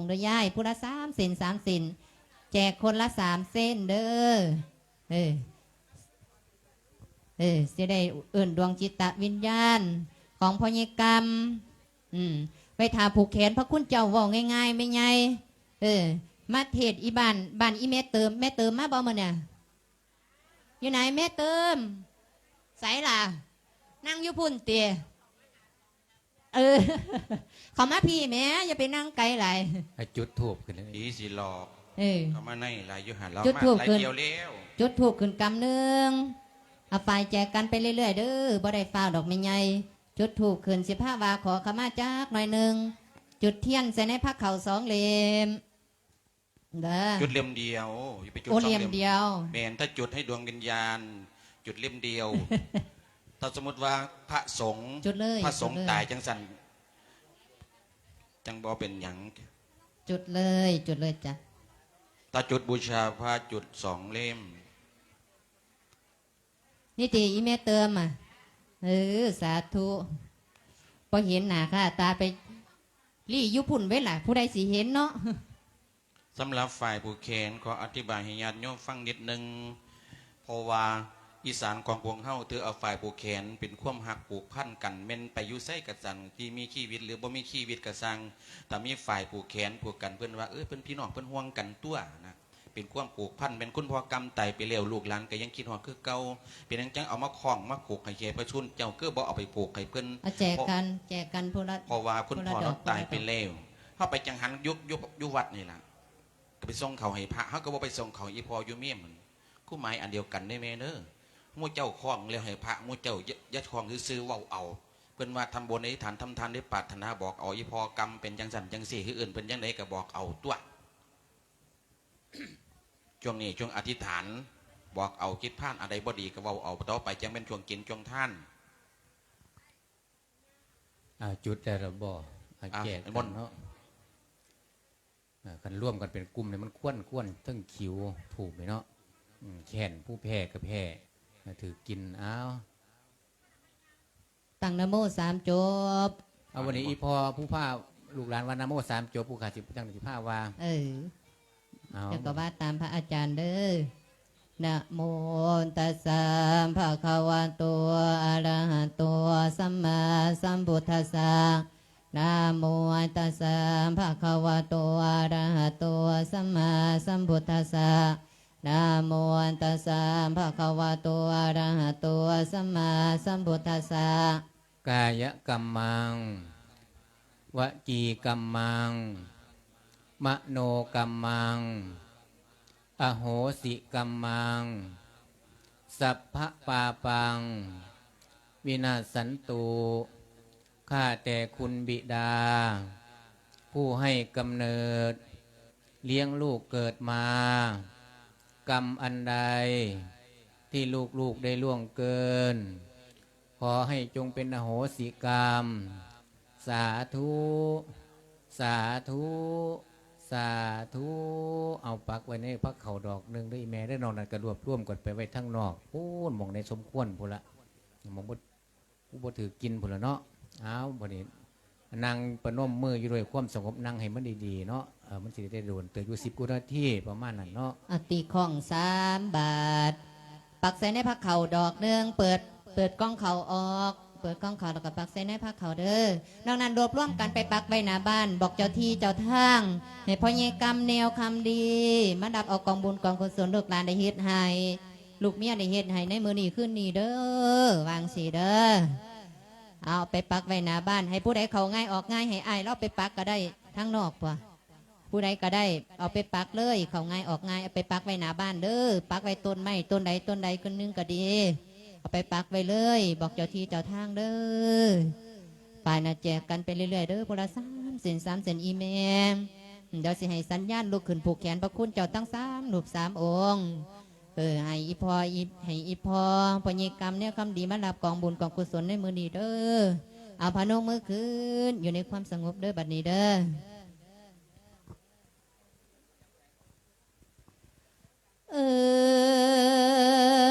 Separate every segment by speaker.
Speaker 1: งเด้อย่ายผู้ละสามส้นสามส้นแจกคนละสามเส้นเด้อเออเออจะได้เอื่นดวงจิตตวิญญาณ ของพญกรรม อืมไปถาผูกแขนพระคุณเจ้าว่าง่ายๆไม่ไงเออ มาเทศอีบานบานอีแม่เติม แม่เติมมาบ่มาเนี่ยอยู่ไหนแม่เติมใส่ล่ะ นั่งอยู่พุ่นเตี๋ย เออ เขามาพี่แม่อย่าไปนั่งไกลไหลาย
Speaker 2: ให้จุดทูบขึ้นเลย
Speaker 3: ผีสิหลอก
Speaker 1: เออ
Speaker 3: เขามาในหลายอยุหันเรา
Speaker 1: จุด
Speaker 3: มา
Speaker 1: ธูป
Speaker 3: หลาย
Speaker 1: ขึ้น
Speaker 3: เดียวแล้ว
Speaker 1: จุดถูกขึ้นกำหนึ่งเอาไฟแจกกันไปเรื่อยๆเด้อบ่ได้ฟ้าวดอกไม่ใหญ่จุดถูกขึ้นสิบห้าวาขอขมาจากหน่อยหนึ่งจุดเทียนใส่ในผ้าเข่าวสองเหลี่ยมเด้อ
Speaker 3: จุดเล่มเดียวอย่าไปจุด
Speaker 1: โอ
Speaker 3: สอง
Speaker 1: เหลี่ยม
Speaker 3: เล่ม
Speaker 1: เดียว
Speaker 3: แมนถ้าจุดให้ดวงวิญญาณ จุดเล่มเดียว ถ้าสมมติว่าพระสงฆ์
Speaker 1: จุดเลย
Speaker 3: พระสงฆ์
Speaker 1: จุดเลย
Speaker 3: ตายจังสันจังบอเป็นหยัง
Speaker 1: จุดเลยจุดเลยจ้ะ
Speaker 3: ถ้าจุดบูชาพระจุดสองเล่ม
Speaker 1: นี่ตีอีเมเติมอะเออสาธุพอเห็นหนาค่ะ ตาไปรี่ยุพุ่นไว้ล่ะ ผู้ใดสิเห็นเนาะ
Speaker 3: สำหรับฝ่ายผู้แขนขออธิบายให้ญาติโยมฟังนิดนึงเพราะว่า อีสานของพวงเฮาถือเอาฝ่ายผู้แขน เป็นความหักผูกพันกันเม่นไปอยู่ไส้กระสังที่มีชีวิตหรือบ่มีชีวิตกระสังแต่มีฝ่ายผูกแขนผูกกันเพื่อนว่าเออเพื่อนพี่น้องเพื่อนห่วงกันตัวนะเป็นความผูกพันเป็นคุณพ่อกรรมไตไปเร็วลูกหลานก็ยังคิดฮอดคือเก่าเป็นจังจังเอามาคล้องมาผูกให้แก่ประชุนเจ้าก็บ่เอาไปผูกให้เพิ่น
Speaker 1: เอาแจกกันแจกกันผู้ละ
Speaker 3: เพราะว่าคุณพ่อ
Speaker 1: คนละดอก
Speaker 3: เราตาย
Speaker 1: คนละดอก
Speaker 3: ไปแล้วเขาไปจังหันยุกยุกยุวัดนี่ล่ะก็ไปส่งเขาให้พระเขาก็บ่ไปส่งเขาอีพออยู่เมียมมันคู่หมายอันเดียวกันได้แม่เด้อห มู่เจ้าคล้องแล้วให้พระหมู่เจ้าอย่าอย่าคล้องซื้อๆเว้าเอา เพิ่นว่าทำบุญในฐานทำทานได้ปรารถนาบอกเอาอีพอกรรมเป็นจังสันจังสี่คืออื่นเป็นจังไดก็บอกเอาตัวช่วงนี้ช่วงอธิษฐานบอกเอาคิดพลาดอะไรบ่ดีก็เว้าเอาต่อไปจังเป็นช่วงกินช่วงท่าน
Speaker 2: อ่าจุดแต่เราบ่อ่า
Speaker 3: อะ
Speaker 2: แจก
Speaker 3: ไอ้
Speaker 2: กั
Speaker 3: ม
Speaker 2: น
Speaker 3: นต์
Speaker 2: เนาะอ่ากันร่วมกันเป็นกลุ่มเนี่ยมันควนควนทั้งคิวถูกไหมเนาะอืมแขนผู้แพ้ก็แพ้อ่า ถือกินอ้าว
Speaker 1: ตั้งนะโมสามจบ
Speaker 2: เอาวันนี้อีพอผู้ผ้าลูกหลานวันนาโมสามจบผู้ขาสิบจังสิบห้าว่า
Speaker 1: เออ
Speaker 2: เอา
Speaker 1: เดี๋ยวก็ว่าตามพระอาจารย์เด้อนะโมตัสสะภะคะวะโตอะระหะโตสัมมาสัมพุทธัสสะนะโมตัสสะภะคะวะโตอะระหะโตสัมมาสัมพุทธัสสะ นะโมตัสสะภะคะวะโตอะระหะโตสัมมาสัมพุทธัสสะ
Speaker 2: กายกรรมังวจีกรรมัง มโนกรรมัง อโหสิกรรมัง สัพพะปาปัง วินาศสันตุข้าแต่คุณบิดา ผู้ให้กำเนิด เลี้ยงลูกเกิดมา กรรมอันใด ที่ลูกๆได้ล่วงเกิน ขอให้จงเป็นอโหสิกรรม สาธุ สาธุ สาธุ เอาปักไว้ในพักเข่าดอกหนึ่งได้แม่ได้นอนนั่นกระรวบร่วมกันไปไว้ทั้งนอกพูนมองในสมควรพูละมองบ่ผู้บ่ถือกินพูละเนาะเอาบดนี้นั่งประนมมืออยู่ด้วยความสงบนั่งให้มันดีๆเนาะ เออมันสิได้โดนเตือนอยู่สิบกุนาทีประมาณนั้นเนาะ
Speaker 1: อติของสามบาท ปักใส่ในผักเข่าดอกหนึ่งเปิดเปิดกล้องเข่าออก เปิดกล้องเข่าแล้วก็ปักใส่ในผักเข่าเด้อนอกนั้นรวบรวมกันไปปักไว้หน้าบ้าน บอกเจ้าที่เจ้าทางให้พ่อเยกรรมแนวคำดี มาดับเอากองบุญกองกุศลลูกหลานได้เฮ็ดให้ลูกเมียได้เฮ็ดให้ในมือนี้ขึ้นนี่เด้อวางสีเด้อเอาไปปักไว้หน้าบ้าน ให้ผู้ใดเขาง่ายออกง่ายให้อายเราไปปักก็ได้ทั้งนอกปะ ผู้ใดก็ได้เอาไปปักเลย เขาง่ายออกง่ายเอาไปปักไว้หน้าบ้านเด้อปักไว้ต้นไม้ต้นใดต้นใดก็นึงก็ดี เอาไปปักไว้เลย บอกเจ้าที่เจ้าทางเด้อป่ายนะแจกกันไปเรื่อยๆเด้อพละสามเส้นสามเส้นอีเมลเดี๋ยวสิให้สัญญาณลุกขึ้นผูกแขนพระคุณเจ้าตั้งสามหนุบสามองค์เออให้อีพออีให้อีพอพญิกรรมเนี่ยคำดีมารับกองบุญกองกุศลในมือนี้เด้อเอาพนกมือขึ้นอยู่ในความสงบเด้อบัดนี้เด้อ เ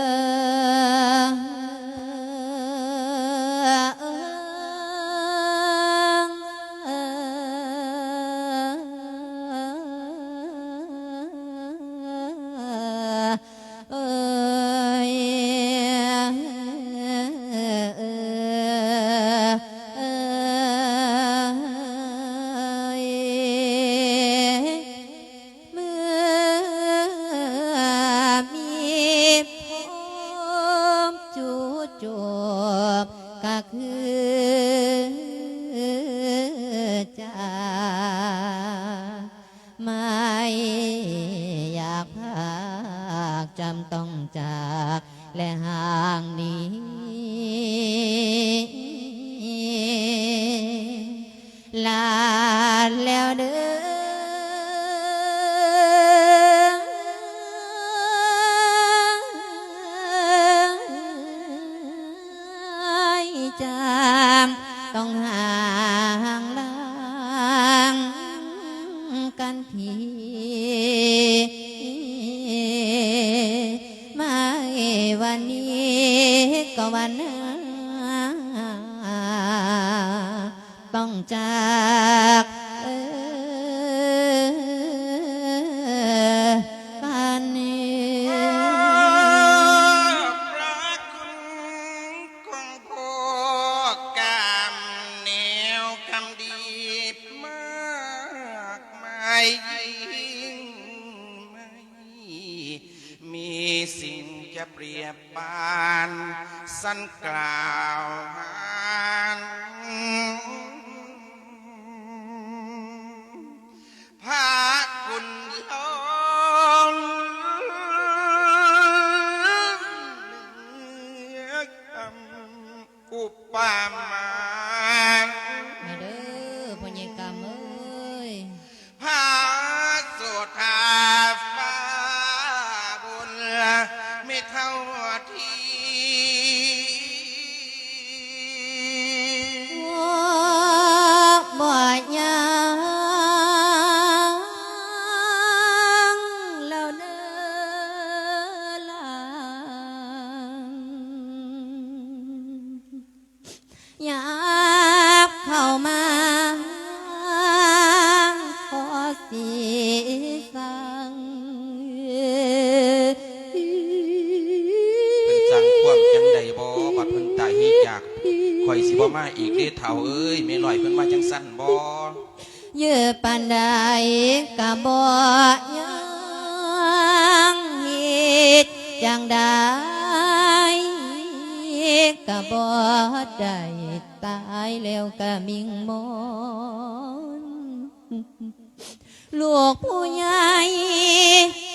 Speaker 1: กันทีไม่วันนี้ก็วันหน้าต้องจาก
Speaker 3: สั้นกล่าวหานพระคุณล้นเลือคำอุปา
Speaker 1: มา เยอปานใดกะบ่ยังหตุจังใดกะบ่ได้ตายแล้วกะมิงมอนลูกผู้ใหญ่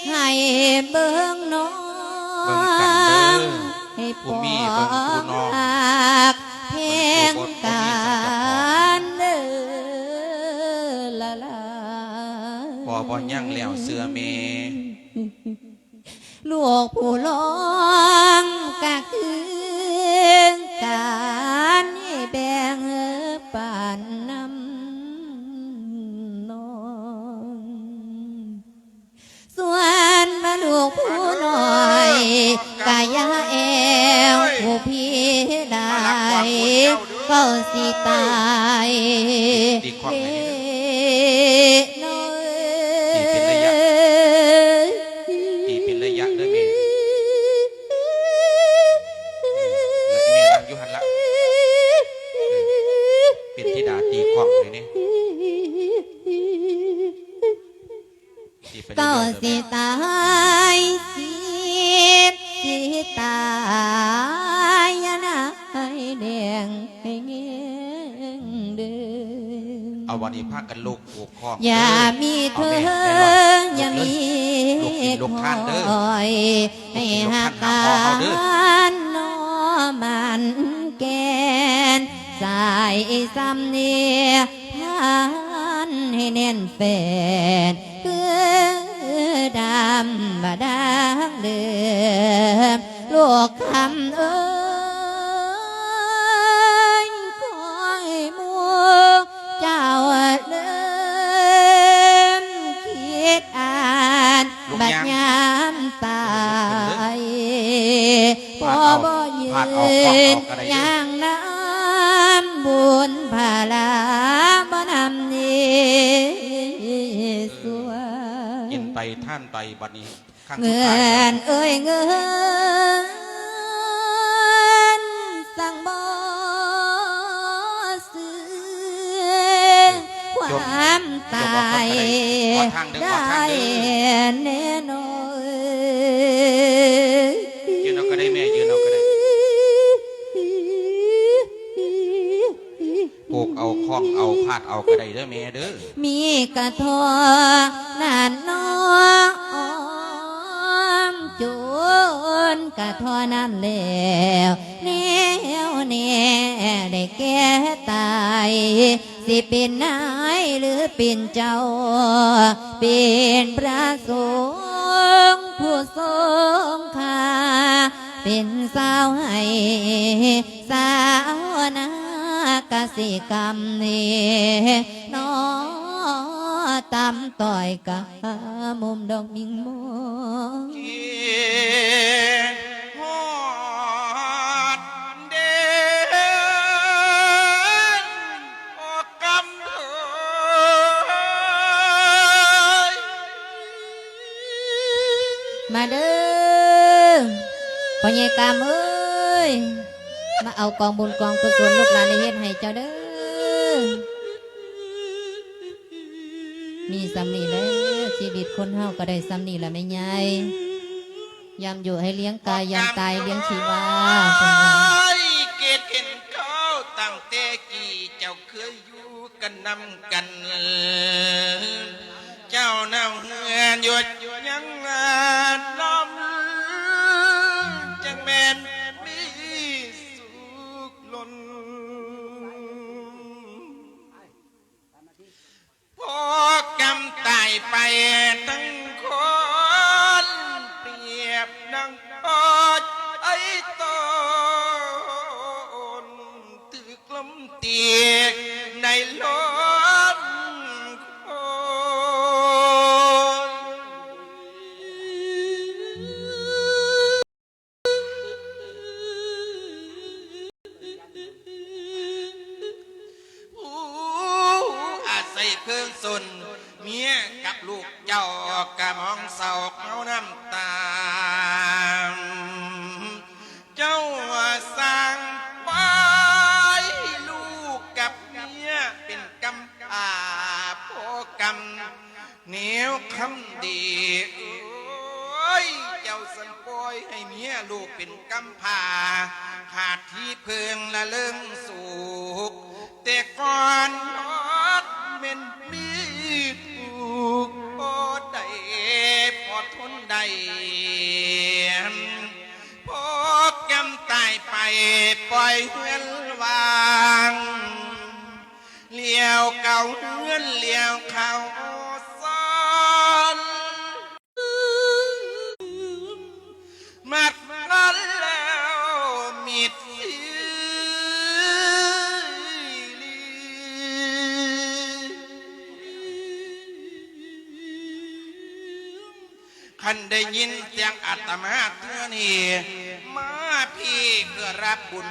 Speaker 1: ให้เบิ่งน้อง
Speaker 3: เบิ่งกันเด้อ
Speaker 1: ให้ป
Speaker 3: ผู้
Speaker 1: อ
Speaker 3: มีเบิ่งผู้น้อง
Speaker 1: ก
Speaker 3: บ่บ่ยังแล้วเสื้อแม่
Speaker 1: ลูกผู้หลองก็คือการให้แบ่งปานน้ำนองส่วนมาลูกผู้น้อยกายาแอวผู้พี่ได้ก็สิตาย ก
Speaker 3: ผูกคอ
Speaker 1: อย่ามีเธออย่ามี
Speaker 3: ลูกกินลูกทานเด้อ
Speaker 1: คอยให้หัก
Speaker 3: ลู
Speaker 1: กาก
Speaker 3: กินลูกทานหาพ่อเขาเด้อ
Speaker 1: นนอมันแกนสายซ้ำเนียพันให้แน่นแฟนคือดำบาดังเดิมลูกคำเอ้าด
Speaker 3: เอาควัก
Speaker 1: น
Speaker 3: ออกอะไรเด้อ
Speaker 1: อย่างน้ำบุญพาลาบ่นำนี้สว
Speaker 3: กิ
Speaker 1: ย
Speaker 3: นไปท่านไปบัดนี้ข้างสุด
Speaker 1: เงิ
Speaker 3: ท้ายแล้ว
Speaker 1: นเอ้ยเงินสั่งบ่ซื้อความตายได้แน่นอน
Speaker 3: เอาก็ได้เด้อแม่เด้อ
Speaker 1: มีกระทอนั่นนออมจุทอน้ำแล้วเนียวเนียได้แก่ตายสิเป็นนายหรือเป็นเจ้า เป็นพระสงฆ์ผู้ทรงค่าเป็นสาวให้ สิกรรมนี่น้อตำต่อยกะมุมดอกมิงโม
Speaker 3: เกียงฮอดเดนออกกำเถย
Speaker 1: มาเด้อพ่อใหญ่กามเอ้ย มาเอากองบุญกองกุศลลูกหลานได้เฮ็ดให้เจ้าเด้อมีซ้ำนี่เลยชีวิตคนเฮาก็ได้ซ้ำนี่แหละไม่ใหญ่ยามอยู่ให้เลี้ยงกายยามตายเลี้ยงชีวาเป็นว่า
Speaker 3: เกตเห็นเขาตั้งแต่กี่เจ้าเคยอยู่กันนำกัน เจ้าเน่าเฮือนยุดำพร้าขาดที่เพิงละเลิงสุขแต่ก่อนนอดเม่นมีถูกพอได้พอทนได้พอกำตายไปปล่อยเฮือนวางเลี้ยวเก่าเฮือนเลี้ยวเขาซ้อนมัด คันได้ยินเสียงอาตมาเท่านี้มาพี่เพื่อรับบุญ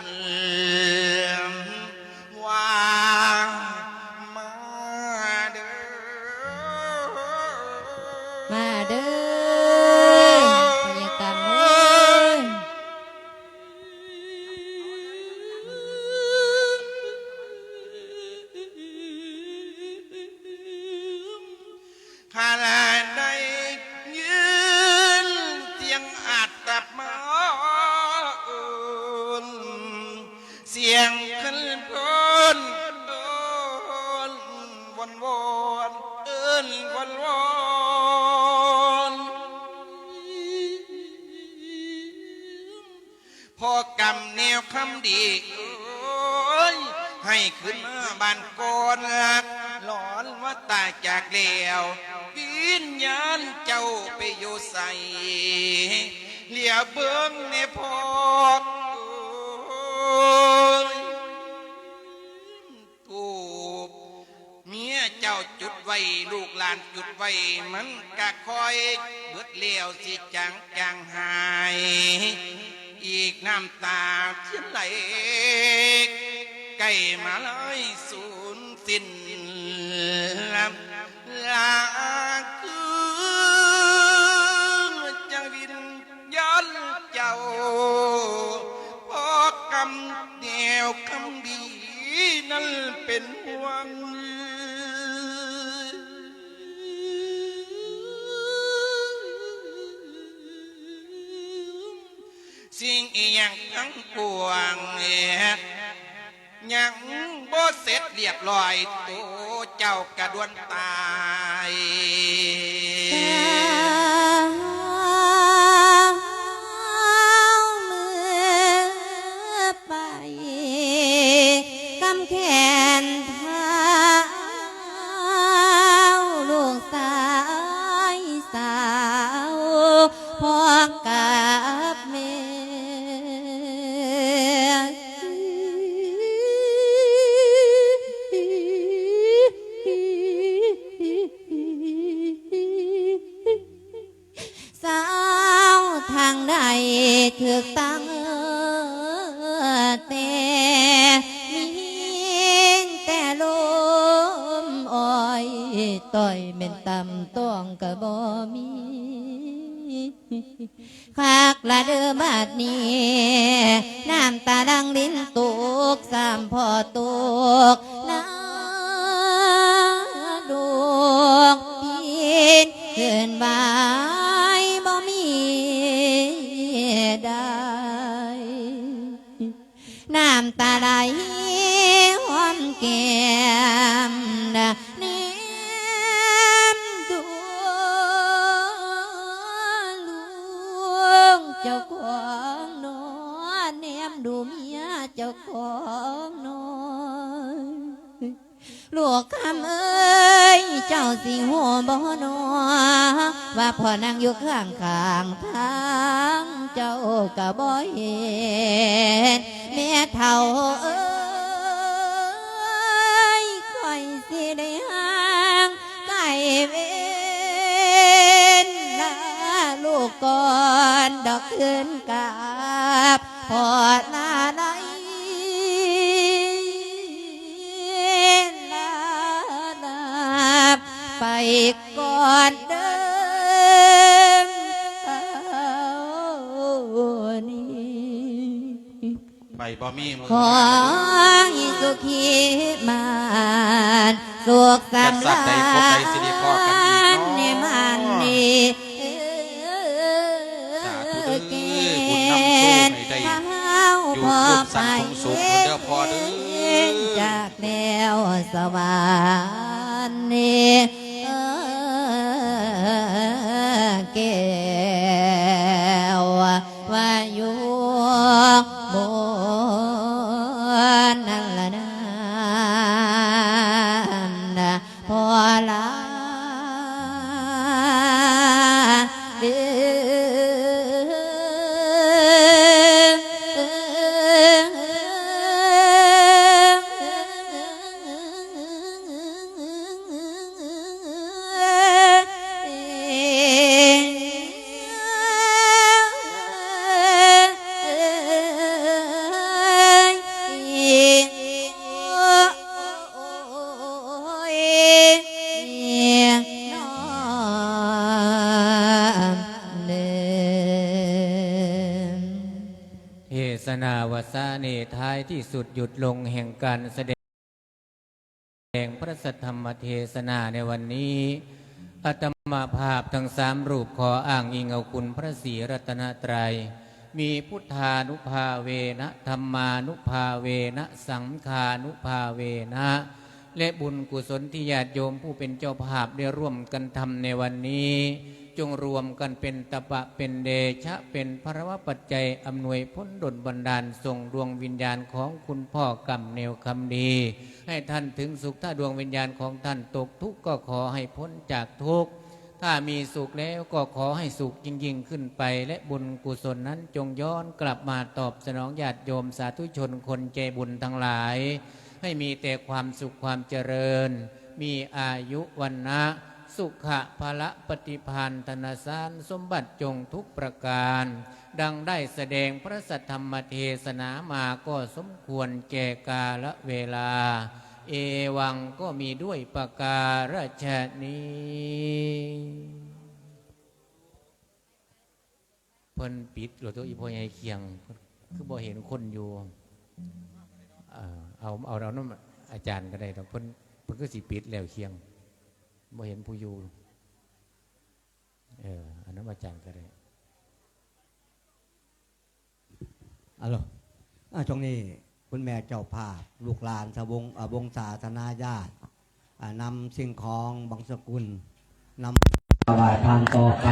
Speaker 3: เบิ้องในพอกเอ้ยถูกเมียเจ้าจุดไว้ลูกหลานจุดไว้มันกะคอยเบิดเลี้ยวสิจังจังหาย อีกน้ำตาเทียนไหลใกล้มาเลยสู นั่นเป็นห่วงสิ่งอีหยังทั้งปวงเอ็ดยังบ่เสร็จเรียบร้อยตัวเจ้ากระดวนตาย
Speaker 1: บ่มีคากละเดือบาดนี้น้ำตาดังลิ้นตุกสามพอตุก สิหัวบ่นอว่าพ่อนั่งอยู่ข้างข้างทางเจ้าก็บ่เห็นแม่เท่าเอ้ยคอยสิได้ห่างไก่เวนลาลูกก่อนดอกขึ้นกับพอดลา บ่มี
Speaker 3: มือ
Speaker 1: ขอให้สุขีมานสุขสำ
Speaker 3: จัดสัตว์ใดพบใดสิริพอกันอีกเนาะ
Speaker 1: ในมันนี่
Speaker 3: สาธุเด้อบุญนำโชคให้ได้อยู่ครบสันคงสุขเด้อพ่อเด้อ
Speaker 1: จากแนวสวรร เท
Speaker 2: ศนาวสาเนท้ายที่สุดหยุดลงแห่งการแสดงพระสัทธรรมเทศนาในวันนี้อาตมาภาพทั้งสามรูปขออ้างอิงเอาคุณพระศรีรัตนตรัย มีพุทธานุภาเวนะธรรมานุภาเวนะสังฆานุภาเวนะ และบุญกุศลที่ญาติโยมผู้เป็นเจ้าภาพได้ร่วมกันทำในวันนี้ จงรวมกันเป็นตะปะเป็นเดชะเป็นพระวปัจจัยอำนวยพ้นดลบันดาลส่งดวงวิญญาณของคุณพ่อกำเนวคำดี ให้ท่านถึงสุขถ้าดวงวิญญาณของท่านตกทุกข์ก็ขอให้พ้นจากทุกข์ถ้ามีสุขแล้วก็ขอให้สุขยิ่งยิ่งขึ้นไป และบุญกุศลนั้นจงย้อนกลับมาตอบสนองญาติโยมสาธุชนคนใจบุญทั้งหลาย ให้มีแต่ความสุขความเจริญ มีอายุวันนะ สุขะภละปฏิพันธนสารสมบัติจงทุกประการ ดังได้แสดงพระสัทธรรมเทศนามาก็สมควรแก่กาละเวลา เอวังก็มีด้วยประการฉนี้เพิ่นปิดหรือตัวอีพอใหญ่เคียง คือบ่เห็นคนอยู่เอาเอาเราน้ำอาจารย์ก็ได้ดอกเพิ่นเพิ่นก็สิปิดแล้วเคียง บ่เห็นผู้อยู่ เอออันนั้นอาจารย์ก็ได้
Speaker 4: อะโลอะช่วงนี้คุณแม่เจ้าภาพ ลูกหลานสวงอะวงศาธนาญาติอะนำสิ่งของบางสกุลนำถวายทานต่อไป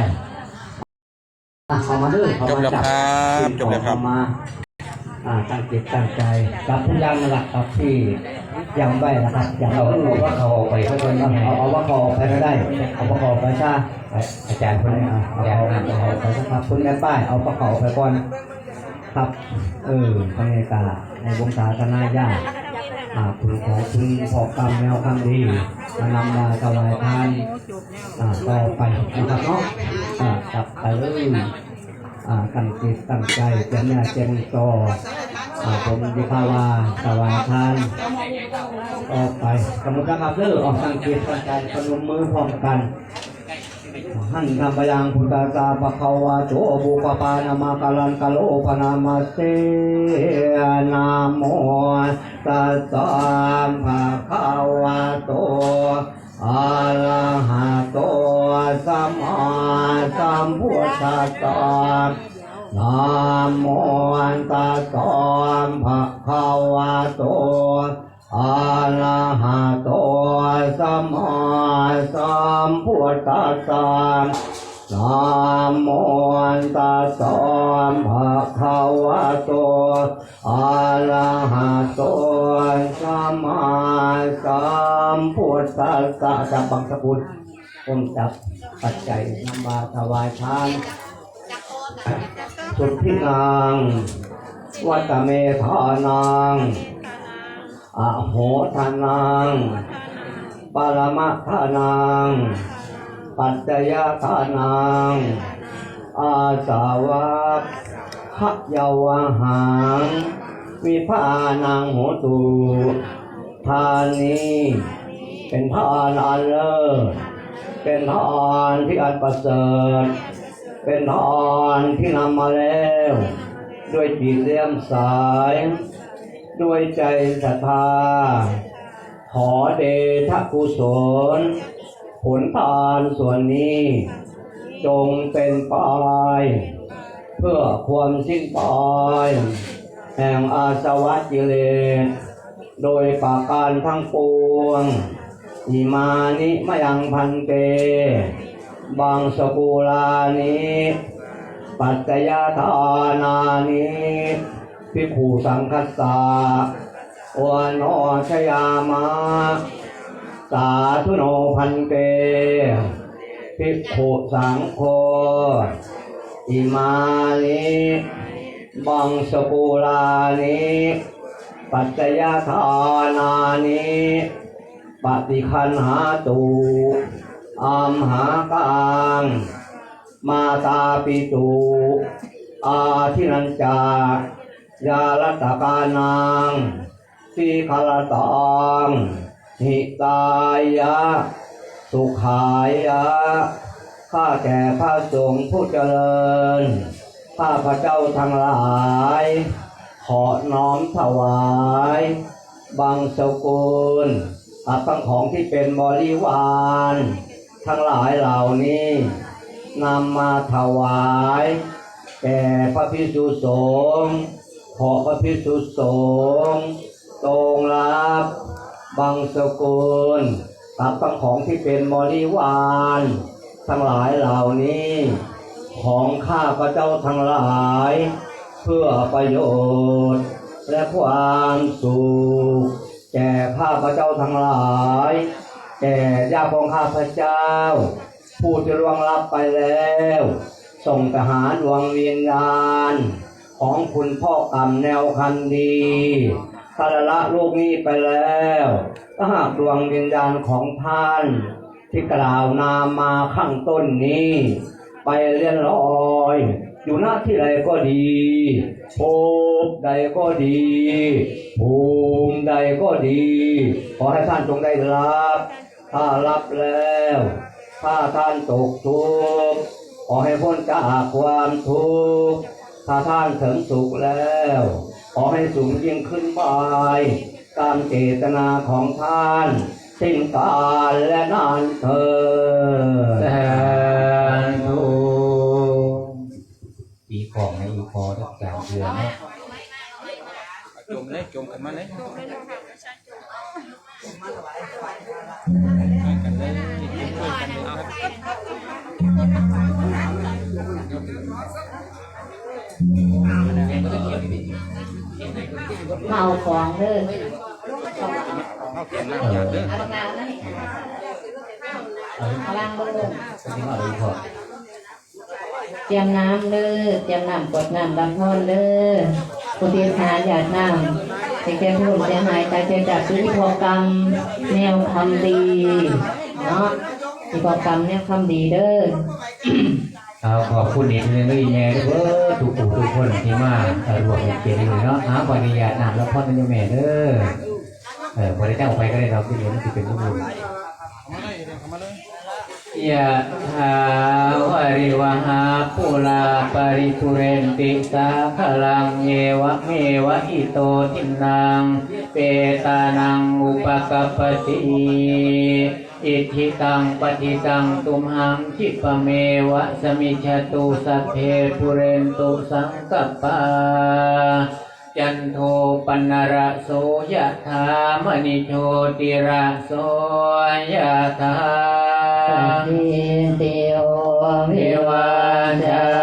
Speaker 4: อะเข้ามาด้วยเข้า
Speaker 3: จบ
Speaker 4: มา
Speaker 3: แล้ว
Speaker 4: จับ
Speaker 3: ครับ
Speaker 4: สิ่ง
Speaker 3: จบแล้วครับ
Speaker 4: เข้ามาอ่าตั้งจิตตั้งใจกับผู้ยังหลักกับที่ ยังไว้นะครับอย่างเราเอาว่าเขาออกไปก็ได้เอาเอาว่าเขาออกไปก็ได้เอาว่าเขาออกไปซะอาจารย์คนนี้อะเอาเอาเอาเอาไปสักคุณแม่ป้ายเอาปลาเขาออกไปก่อนครับเออพระเนกาในวงศาคณะญาติอาคุณขอคุณขอกรรมแนวคำดีมานำมาถวายทานอ่าต่อไปนะครับเนาะอ่าจับไปเลยอ่าตั้งจิตตั้งใจเจนเนี่ยเจนต่อ ผมดิภาวาถวายทานออกไปกำลังจะขับเรือออกสังเกตสังการพนมมือพร้อมกันหันนามยังพุทธาสาปะคะวะโตบุปปานามากาลันกะโลปนามาเสนะโมตัสสะภะคะวะโตอะระหะโตสัมมาสัมพุทธัสสะ นะโมตัสสะภะคะวะโตอะระหะโตสัมมาสัมพุทธัสสะนะโมตัสสะภะคะวะโตอะระหะโตสัมมาสัมพุทธัสสะจับบังสกุลผมจับปัจจัยนำมาถวายทาน สุทธินางวัตเมธานางอโหทานาง ปรมัทานาง ปัจจยทานาง อาสาวะขะเยาวหังวิภานางโหตูทานนี้เป็นทานอันเลิศเป็นทานที่อันประเสริฐ เป็นทานที่นำมาแล้ว ด้วยจิตเลื่อมสายด้วยใจศรัทธา ขอเดชะกุศล ผลทานส่วนนี้ จงเป็นไปเพื่อความสิ้นไปแห่งอาสวะกิเลสโดยปาการทั้งปวงอิมานิมยังพันเต บางสกุลานิปัจจยทานานิพิกขุสังคัสสะโอนอชยามาสาธุโนพันเตพิกขุสังโฆอิมานิบังสกุลานิปัจจยทานานิปฏิคันหาตู อัมหากังมาตาปิตูอาทินันจายาลตกานังสีคารตังหิตายะ สุขายะ ข้าแก่พระสงฆ์ผู้เจริญ ข้าพระเจ้าทั้งหลาย ขอน้อมถวาย บางสกุลอาตั้งของที่เป็นบริวาร ทั้งหลายเหล่านี้นำมาถวาย แก่พระพิสุสงฆ์ขอพระพิสุสงฆ์ตรงรับบางสกุลตับตั้งของที่เป็นบริวารทั้งหลายเหล่านี้ ของข้าพระเจ้าทั้งหลาย เพื่อประโยชน์ และความสุขแก่ข้าพระเจ้าทั้งหลาย แก่ญาติของข้าพเจ้า ผู้ที่ล่วงลับไปแล้ว ส่งทหารดวงเวิญญาณของคุณพ่อกรรมแนวคันดีสารละโลกนี้ไปแล้วถ้าหากดวงวิญญาณของท่าน ที่กล่าวนามมาข้างต้นนี้ ไปเลียนลอย อยู่หน้าที่ใดก็ดีภพ บใดก็ดี ภูมิใดก็ดี ขอให้ท่านจงได้รับ ถ้ารับแล้ว ถ้าท่านตกทุกข์ขอให้พ้นจากความทุกข์ถ้าท่านถึงสุขแล้ว ขอให้สูงยิ่งขึ้นไปตามเจตนาของท่านสิ้นกาลและนานเธอญ
Speaker 2: สาธุปีของในอีพอทุกอย่างเดือนนะ จมเลยจมกันมาเลยกันเลยช่วยกันเลยครับ
Speaker 1: เมาของเด้อ
Speaker 2: เอาเขียนหน้าอยากเด้อ
Speaker 1: เอาบักนาวนั่นเอาวางลง
Speaker 4: นี่มาเลยพอ
Speaker 1: เตรียมน้ำเด้อเตรียมน้ำกดน้ำรับพรเด้อ ผู้ที่ทานหยาดน้ำสิ่งที่ผู้เสียหายแตายเสียจากชีวิตพกรรม แนวทำดีเนาะที่พกรรมแนวทำดีเด้อ
Speaker 2: เอาขอบคุณอีกนึงด้วยแม่ด้วยเด้อทุกผู้ทุกคนที่มาเอ่อรวมเป็นเกียรติเลยเนาะหาขออนุญาตนำแล้วพ่อเป็นยมแม่เด้อ
Speaker 4: เออพอได้เจ้าออกไปก็ได้เราที่เหลือมันจะเป็นลูกบุญ
Speaker 2: ยะถาวาริวหาปุลาปริปุเรนติสาขลังเอวะเมวะอิโตทินังเปตานังอุปกัปปติอิทิตังปฏิตังตุมหังคิปเมวะสมิจฉตุสัพเพปุเรนตุสังกัปปาจันโทปนระโสยะธามณิโชติระโสยะธา
Speaker 1: ทิติโอ
Speaker 2: วิวาจัน